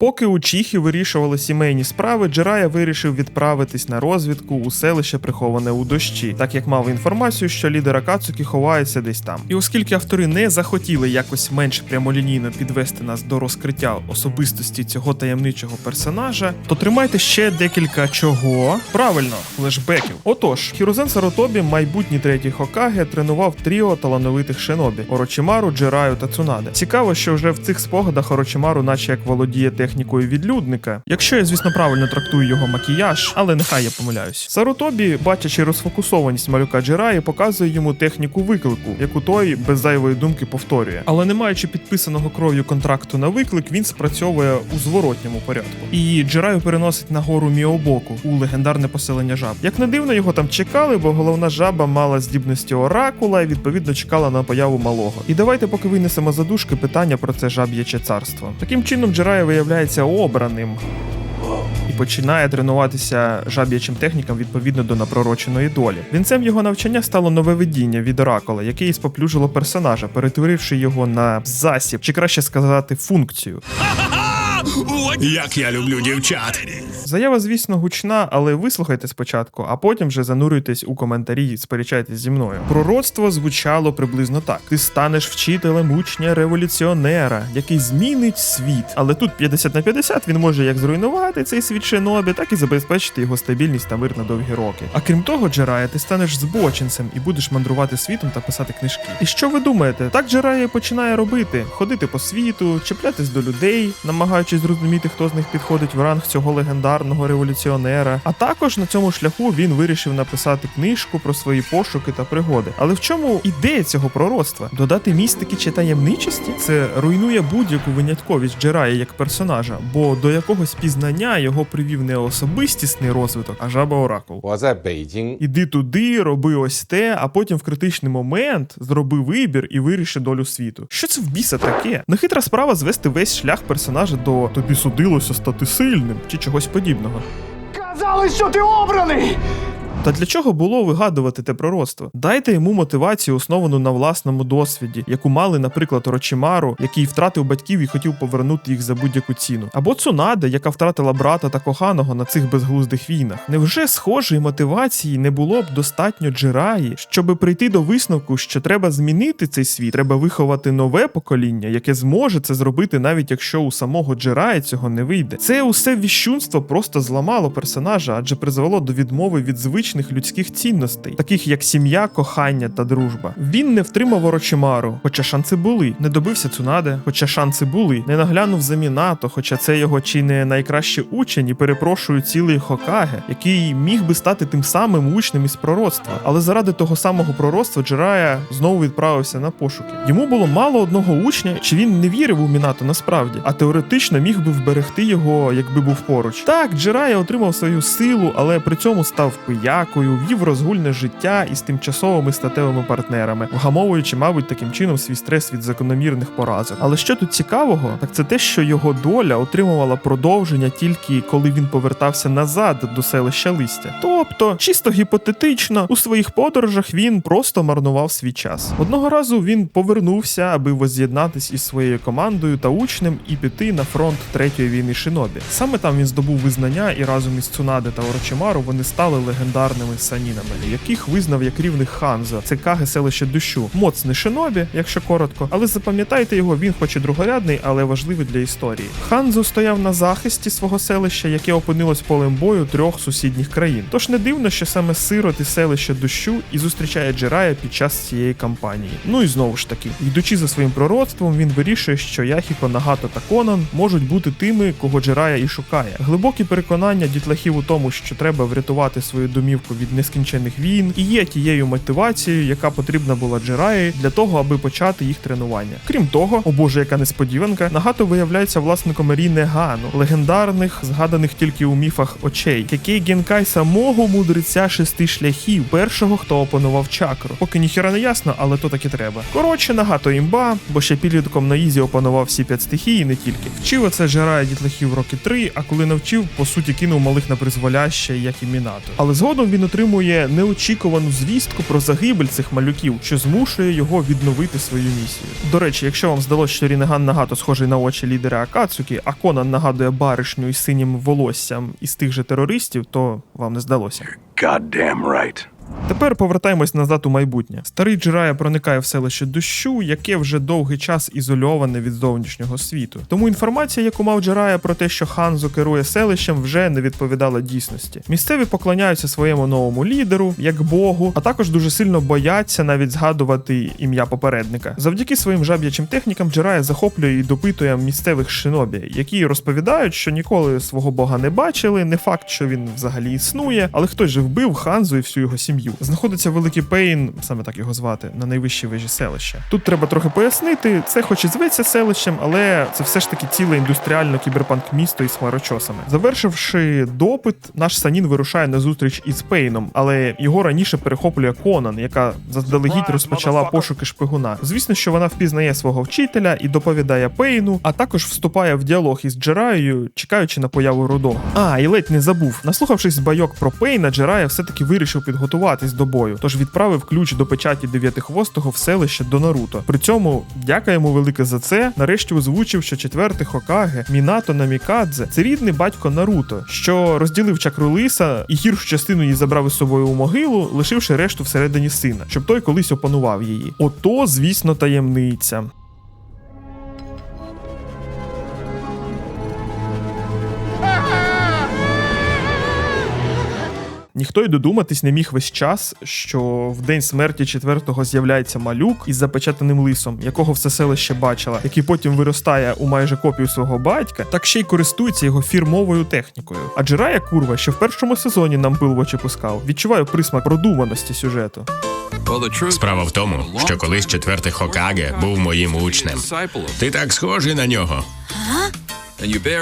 Поки учіхи вирішували сімейні справи, Джирая вирішив відправитись на розвідку у селище, приховане у дощі, так як мав інформацію, що лідер Акацуки ховається десь там. І оскільки автори не захотіли якось менш прямолінійно підвести нас до розкриття особистості цього таємничого персонажа, то тримайте ще декілька чого. Правильно, флешбеків. Отож, Хірозен Саротобі, майбутній третій Хокаге, тренував тріо талановитих шинобі Орочимару, Джираю та Цунаде. Цікаво, що вже в цих спогадах Орочимару, наче як володіє технікою відлюдника. Якщо я, звісно, правильно трактую його макіяж, але нехай я помиляюсь. Сарутобі, бачачи розфокусованість малюка Джираї, показує йому техніку виклику, яку той без зайвої думки повторює. Але не маючи підписаного кров'ю контракту на виклик, він спрацьовує у зворотньому порядку. І Джираю переносить на гору Міобоку у легендарне поселення жаб. Як не дивно, його там чекали, бо головна жаба мала здібності оракула і відповідно чекала на появу малого. І давайте поки винесемо задушки питання про це жаб'яче царство. Таким чином, Джираю виявляється обраним. І починає тренуватися жаб'ячим технікам відповідно до напророченої долі. Вінцем його навчання стало нове видіння від оракула, яке і споплюжило персонажа, перетворивши його на засіб, чи краще сказати, функцію. Як я люблю дівчат. Заява, звісно, гучна, але вислухайте спочатку, а потім вже занурюйтесь у коментарі і сперечайтесь зі мною. Пророцтво звучало приблизно так: ти станеш вчителем учня революціонера, який змінить світ. Але тут 50 на 50 він може як зруйнувати цей світ шинобі, так і забезпечити його стабільність та мир на довгі роки. А крім того, Джерая, ти станеш збочинцем і будеш мандрувати світом та писати книжки. І що ви думаєте? Так Джерая починає робити: ходити по світу, чіплятись до людей, намагаючись зрозуміти, хто з них підходить в ранг цього легендарного революціонера. А також на цьому шляху він вирішив написати книжку про свої пошуки та пригоди. Але в чому ідея цього пророцтва? Додати містики чи таємничості? Це руйнує будь-яку винятковість Джерая як персонажа, бо до якогось пізнання його привів не особистісний розвиток, а жаба оракул. Іди туди, роби ось те, а потім в критичний момент зроби вибір і виріши долю світу. Що це в біса таке? Нехитра справа звести весь шлях персонажа до тобі судилося стати сильним чи чогось подібного. Казали, що ти обраний! Та для чого було вигадувати те пророцтво? Дайте йому мотивацію, основану на власному досвіді, яку мали, наприклад, Орочимару, який втратив батьків і хотів повернути їх за будь-яку ціну, або Цунаде, яка втратила брата та коханого на цих безглуздих війнах. Невже схожої мотивації не було б достатньо джираї, щоб прийти до висновку, що треба змінити цей світ, треба виховати нове покоління, яке зможе це зробити, навіть якщо у самого джираї цього не вийде. Це усе віщунство просто зламало персонажа, адже призвело до відмови від звичних людських цінностей, таких як сім'я, кохання та дружба. Він не втримав Орочимару, хоча шанси були. Не добився Цунаде, хоча шанси були. Не наглянув за Мінато, хоча це його чи не найкращий учень, і перепрошую цілий Хокаге, який міг би стати тим самим учнем із пророцтва. Але заради того самого пророцтва Джирая знову відправився на пошуки. Йому було мало одного учня, чи він не вірив у Мінато насправді, а теоретично міг би вберегти його, якби був поруч. Так, Джирая отримав свою силу, але при цьому став пиякою, вів розгульне життя із тимчасовими статевими партнерами, вгамовуючи, мабуть, таким чином свій стрес від закономірних поразок. Але що тут цікавого, так це те, що його доля отримувала продовження тільки коли він повертався назад до селища листя. Тобто, чисто гіпотетично, у своїх подорожах він просто марнував свій час. Одного разу він повернувся, аби воз'єднатись із своєю командою та учнем і піти на фронт третьої війни Шинобі. Саме там він здобув визнання, і разом із Цунаде та Орочимару вони стали легендарними санінами, яких визнав як рівних Ханзо. Це каге селище дощу. Моцний шинобі, якщо коротко, але запам'ятайте його, він хоч і другорядний, але важливий для історії. Ханзо стояв на захисті свого селища, яке опинилось полем бою трьох сусідніх країн. Тож не дивно, що саме сирот і селище дощу і зустрічає Джирая під час цієї кампанії. Ну і знову ж таки, йдучи за своїм пророцтвом, він вирішує, що Яхіко, Нагато та Конан можуть бути тими, кого Джирая і шукає. Глибокі переконання дітлахів у тому, що треба врятувати свою домівку від нескінчених війн, і є тією мотивацією, яка потрібна була Джираї для того, аби почати їх тренування. Крім того, о боже, яка несподіванка, Нагато виявляється власником Рі Негану, легендарних, згаданих тільки у міфах очей, який генкай самого мудреця шести шляхів, першого, хто опанував чакру. Поки ніхіра не ясно, але то таки треба. Коротше, Нагато імба, бо ще підлітком на Ізі опанував всі п'ять стихій, і не тільки. Вчив оце Джирая дітлахів роки три, а коли навчив, по суті кинув малих на призволяще, як і Мінато. Але згодом він отримує неочікувану звістку про загибель цих малюків, що змушує його відновити свою місію. До речі, якщо вам здалося, що Рінеган Нагато схожий на очі лідера Акацуки, а Конан нагадує баришню із синім волоссям із тих же терористів, то вам не здалося. Goddamn right. Тепер повертаємось назад у майбутнє. Старий Джирая проникає в селище дощу, яке вже довгий час ізольоване від зовнішнього світу. Тому інформація, яку мав Джирая про те, що Ханзо керує селищем, вже не відповідала дійсності. Місцеві поклоняються своєму новому лідеру, як Богу, а також дуже сильно бояться навіть згадувати ім'я попередника. Завдяки своїм жаб'ячим технікам Джирая захоплює і допитує місцевих шинобі, які розповідають, що ніколи свого бога не бачили. Не факт, що він взагалі існує, але хтось же вбив Ханзу і всю його сім'ю. Знаходиться великий Пейн, саме так його звати, на найвищій вежі селища. Тут треба трохи пояснити, це хоч і зветься селищем, але це все ж таки ціле індустріально кіберпанк місто із хмарочосами. Завершивши допит, наш Санін вирушає на зустріч із Пейном, але його раніше перехоплює Конан, яка заздалегідь розпочала пошуки шпигуна. Звісно, що вона впізнає свого вчителя і доповідає Пейну, а також вступає в діалог із Джераєю, чекаючи на появу Рудого. А, і ледь не забув. Наслухавшись байок про Пейна, Джерая все-таки вирішив підготуватись до бою, тож відправив ключ до печаті дев'ятихвостого в селище до Наруто. При цьому, дяка йому велике за це, нарешті озвучив, що четвертий Хокаге Мінато Намікадзе це рідний батько Наруто, що розділив чакру лиса і гіршу частину її забрав із собою у могилу, лишивши решту всередині сина, щоб той колись опанував її. Ото, звісно, таємниця. Ніхто й додуматись не міг весь час, що в день смерті четвертого з'являється малюк із запечатаним лисом, якого все селище бачила, який потім виростає у майже копію свого батька, так ще й користується його фірмовою технікою. А Джирая курва, що в першому сезоні нам пил в очі пускав, відчуваю присмак продуманості сюжету. Справа в тому, що колись четвертий Хокаге був моїм учнем. Ти так схожий на нього.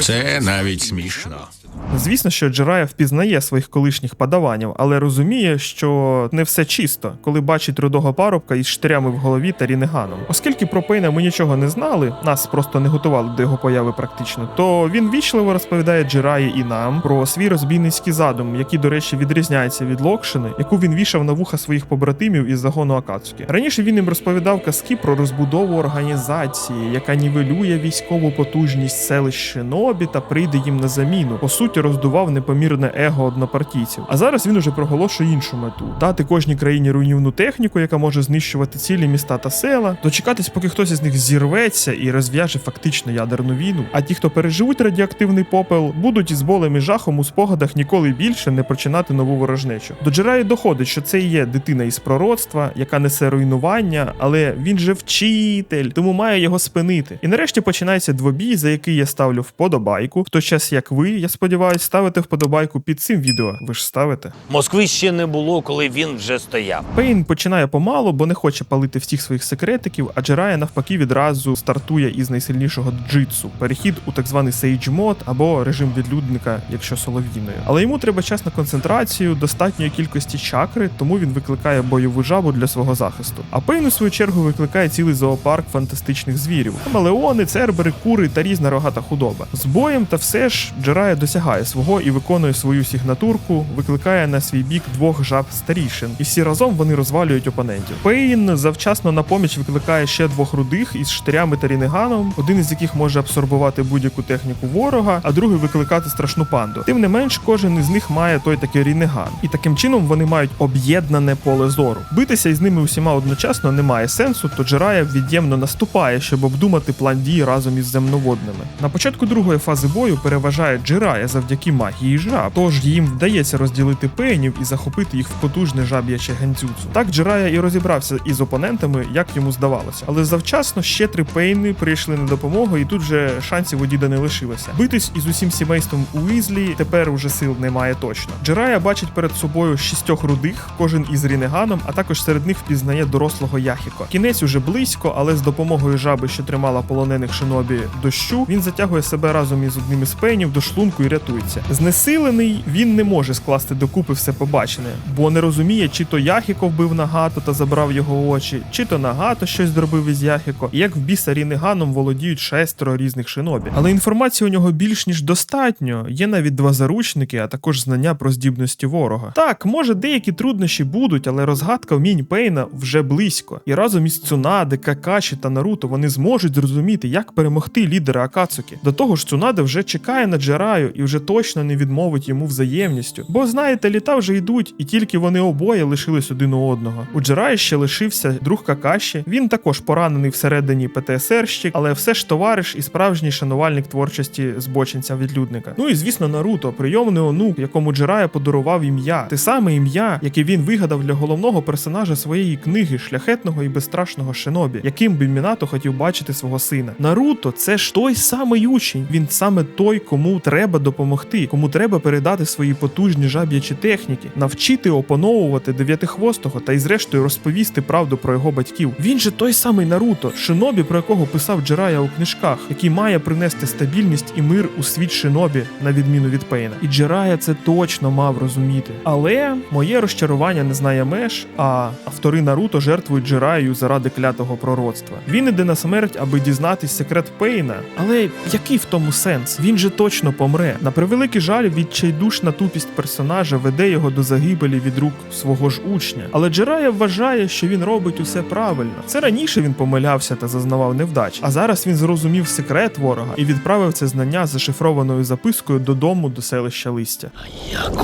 Це навіть смішно. Звісно, що Джирая впізнає своїх колишніх падаванів, але розуміє, що не все чисто, коли бачить рудого парубка із штирями в голові та рінеганом. Оскільки про Пейна ми нічого не знали, нас просто не готували до його появи практично, то він вічливо розповідає Джираї і нам про свій розбійницький задум, який, до речі, відрізняється від Локшини, яку він вішав на вуха своїх побратимів із загону Акацуки. Раніше він їм розповідав казки про розбудову організації, яка нівелює військову потужність селищ Шинобі та прийде їм на заміну. По суті, роздував непомірне его однопартійців. А зараз він уже проголошує іншу мету: дати кожній країні руйнівну техніку, яка може знищувати цілі міста та села, дочекатись, поки хтось із них зірветься і розв'яже фактично ядерну війну. А ті, хто переживуть радіоактивний попел, будуть із болем і жахом у спогадах ніколи більше не починати нову ворожнечу. До Джераї доходить, що це є дитина із пророцтва, яка несе руйнування, але він же вчитель, тому має його спинити. І нарешті починається двобій, за який я ставлю вподобайку. В той час, як ви, я сподіваюся, ставите вподобайку під цим відео. Ви ж ставите. Москви ще не було, коли він вже стояв. Пейн починає помалу, бо не хоче палити всіх своїх секретиків, а Джерая навпаки відразу стартує із найсильнішого джитсу, перехід у так званий сейдж мод або режим відлюдника, якщо солов'їною. Але йому треба час на концентрацію, достатньої кількості чакри, тому він викликає бойову жабу для свого захисту. А Пейн у свою чергу викликає цілий зоопарк фантастичних звірів: хамелеони, цербери, кури та різна рогата худоба. З боєм та все ж Джерая досягає свого і виконує свою сигнатурку, викликає на свій бік двох жаб старішин, і всі разом вони розвалюють опонентів. Пейн завчасно на поміч викликає ще двох рудих із штирями та рінеганом, один із яких може абсорбувати будь-яку техніку ворога, а другий викликати страшну панду. Тим не менш, кожен із них має той такий рінеган, і таким чином вони мають об'єднане поле зору. Битися із ними усіма одночасно немає сенсу, то Джерая від'ємно наступає, щоб обдумати план дій разом із земноводними. На початку другої фази бою переважає Джирая завдяки магії жаб, тож їм вдається розділити пейнів і захопити їх в потужне жаб'яче генцюцу. Так Джирая і розібрався із опонентами, як йому здавалося. Але завчасно ще три пейни прийшли на допомогу, і тут же шансів у діда не лишилося. Битись із усім сімейством Уізлі тепер уже сил немає точно. Джирая бачить перед собою шістьох рудих, кожен із рінеганом, а також серед них впізнає дорослого Яхіко. Кінець уже близько, але з допомогою жаби, що тримала полонених шинобі дощу, він затягує себе разом із одним із пейнів до шлунку і рятує повторюються. Знесилений він не може скласти докупи все побачене, бо не розуміє, чи то Яхіко вбив Нагато та забрав його очі, чи то Нагато щось зробив із Яхіко, як в біса Рінеганом володіють шестеро різних шинобі. Але інформації у нього більш ніж достатньо. Є навіть два заручники, а також знання про здібності ворога. Так, може, деякі труднощі будуть, але розгадка вмінь Пейна вже близько. І разом із Цунаде, Какаші та Наруто вони зможуть зрозуміти, як перемогти лідера Акацуки. До того ж, Цунаде вже чекає на Джераю і вже точно не відмовить йому взаємністю. Бо знаєте, літа вже йдуть, і тільки вони обоє лишились один у одного. У Джераї ще лишився друг Какаші. Він також поранений всередині ПТСРщик, але все ж товариш і справжній шанувальник творчості збочинця відлюдника. Ну і звісно, Наруто, прийомний онук, якому Джерая подарував ім'я, те саме ім'я, яке він вигадав для головного персонажа своєї книги шляхетного і безстрашного шинобі, яким би Мінато хотів бачити свого сина. Наруто це ж той самий учень. Він саме той, кому треба допомогти, кому треба передати свої потужні жаб'ячі техніки, навчити опановувати дев'ятихвостого та й зрештою розповісти правду про його батьків. Він же той самий Наруто, шинобі, про якого писав Джерая у книжках, який має принести стабільність і мир у світ шинобі, на відміну від Пейна. І Джерая це точно мав розуміти. Але моє розчарування не знає меж, а автори Наруто жертвують Джераю заради клятого пророцтва. Він іде на смерть, аби дізнатись секрет Пейна. Але який в тому сенс? Він же точно помре. На превеликий жаль, відчайдушна тупість персонажа веде його до загибелі від рук свого ж учня. Але Джерая вважає, що він робить усе правильно. Це раніше він помилявся та зазнавав невдач. А зараз він зрозумів секрет ворога і відправив це знання зашифрованою запискою додому до селища листя.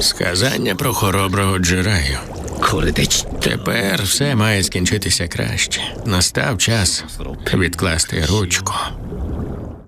Сказання про хороброго Джираю. Тепер все має скінчитися краще. Настав час відкласти ручку.